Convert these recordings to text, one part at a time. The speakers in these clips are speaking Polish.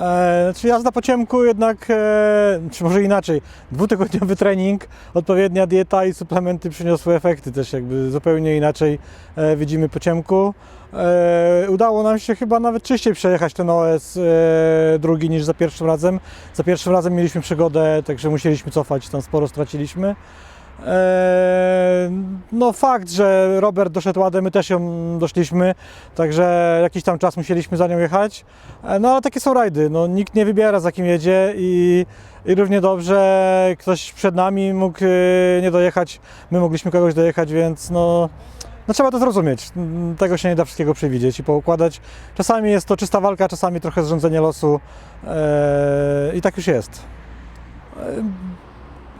E, czy jazda po ciemku jednak, e, czy może inaczej, dwutygodniowy trening, odpowiednia dieta i suplementy przyniosły efekty też jakby zupełnie inaczej e, widzimy po ciemku. E, udało nam się chyba nawet czyściej przejechać ten OS drugi niż za pierwszym razem. Za pierwszym razem mieliśmy przygodę, także musieliśmy cofać, tam sporo straciliśmy. E, No fakt, że Robert doszedł ładem, my też ją doszliśmy, także jakiś tam czas musieliśmy za nią jechać. E, No ale takie są rajdy, no, nikt nie wybiera za kim jedzie i, i równie dobrze ktoś przed nami mógł e, nie dojechać, my mogliśmy kogoś dojechać, więc no, no trzeba to zrozumieć. Tego się nie da wszystkiego przewidzieć i poukładać. Czasami jest to czysta walka, czasami trochę zrządzenie losu e, i tak już jest.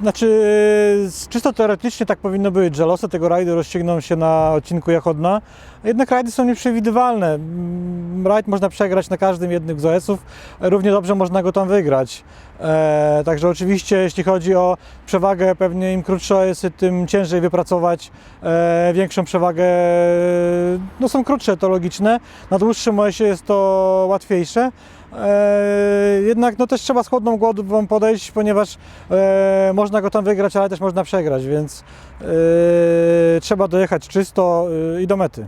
Znaczy, czysto teoretycznie tak powinno być, że losy tego rajdu rozstrzygną się na odcinku Jachodna. Jednak rajdy są nieprzewidywalne. Mm, Rajd można przegrać na każdym jednym z OS-ów, równie dobrze można go tam wygrać. E, także oczywiście, jeśli chodzi o przewagę, pewnie im krótsze OS-y, tym ciężej wypracować e, większą przewagę. No są krótsze, to logiczne. Na dłuższym OS-ie jest to łatwiejsze. E, jednak no też trzeba z chłodną głową podejść, ponieważ e, można go tam wygrać, ale też można przegrać, więc e, trzeba dojechać czysto i do mety.